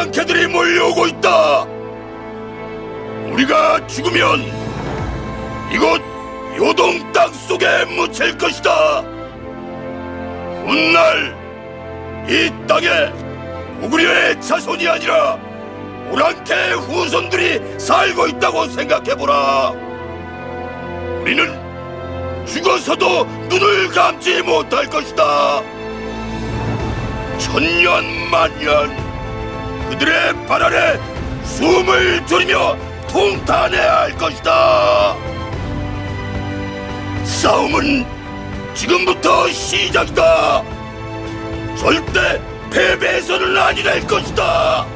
오랑캐들이 몰려오고 있다. 우리가 죽으면 이곳 요동 땅 속에 묻힐 것이다. 훗날 이 땅에 우구려의 자손이 아니라 오랑캐 후손들이 살고 있다고 생각해보라. 우리는 죽어서도 눈을 감지 못할 것이다. 천년 만년 그들의 발 아래 숨을 졸이며 통탄해야 할 것이다. 싸움은 지금부터 시작이다. 절대 패배해서는 아니 될 것이다.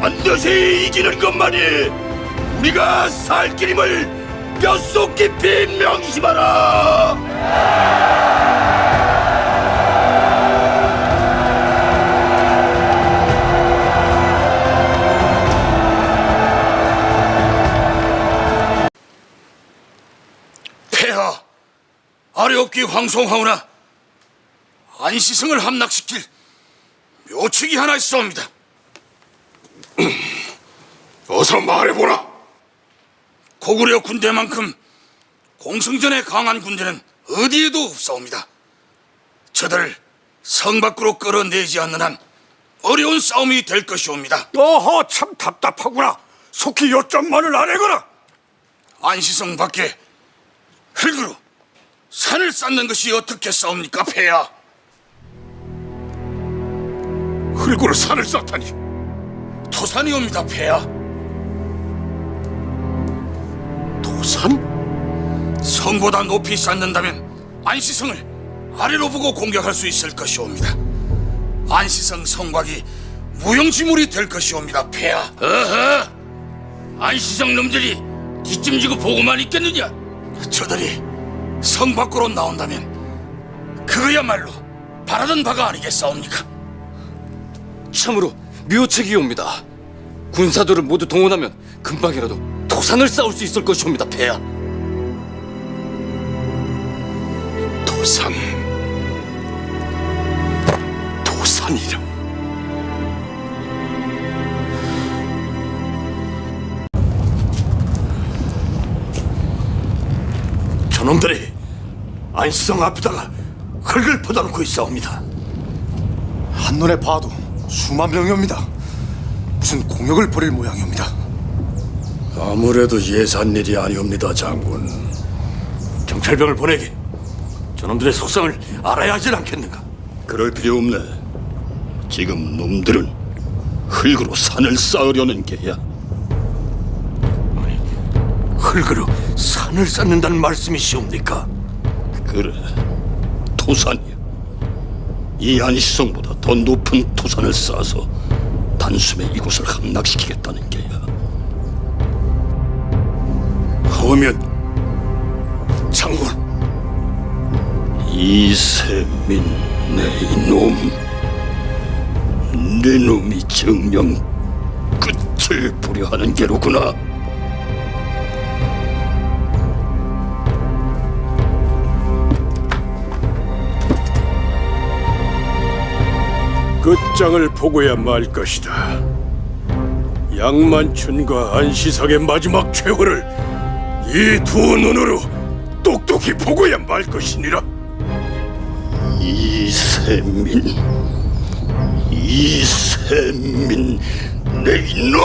반드시 이기는 것만이 우리가 살 길임을 뼛속 깊이 명심하라. 폐하 아래없기 황송하오나 안시성을 함락시킬 묘책이 하나 있사옵니다. 어서 말해보라. 고구려 군대만큼 공승전에 강한 군대는 어디에도 없사옵니다. 저들을 성 밖으로 끌어내지 않는 한 어려운 싸움이 될 것이옵니다. 어허 참 답답하구나. 속히 요점만을 안 해거라. 안시성 밖에 흙으로 산을 쌓는 것이 어떻게 싸웁니까, 폐하? 흙으로 산을 쌓다니. 토산이 옵니다, 폐하. 도산? 성보다 높이 쌓는다면 안시성을 아래로 보고 공격할 수 있을 것이옵니다. 안시성 성곽이 무용지물이 될 것이옵니다, 폐하. 어허! 안시성 놈들이 뒷짐지고 보고만 있겠느냐? 저들이 성 밖으로 나온다면 그거야말로 바라던 바가 아니겠사옵니까? 참으로 묘책이 옵니다. 군사들을 모두 동원하면 금방이라도 도산을 쌓을 수 있을 것이옵니다, 폐하. 도산. 도산이라. 저놈들이 안시성 앞에다가 흙을 퍼다놓고 있사옵니다. 한눈에 봐도 수만 명이옵니다. 무슨 공격을 벌일 모양이옵니다. 아무래도 예산 일이 아니옵니다, 장군. 경찰병을 보내게. 저놈들의 속성을 알아야 하지 않겠는가? 그럴 필요 없네. 지금 놈들은 흙으로 산을 쌓으려는 게야. 흙으로 산을 쌓는다는 말씀이시옵니까? 그래, 토산이야. 이 안시성보다 더 높은 토산을 쌓아서 단숨에 이곳을 함락시키겠다는 게야. 하면 장군, 이세민 내 이놈, 내 놈이 정령 끝을 보려 하는 게로구나. 끝장을 보고야 말 것이다. 양만춘과 안시성의 마지막 최후를 이 두 눈으로 똑똑히 보고야 말 것이니라. 이세민, 이세민 내 이놈!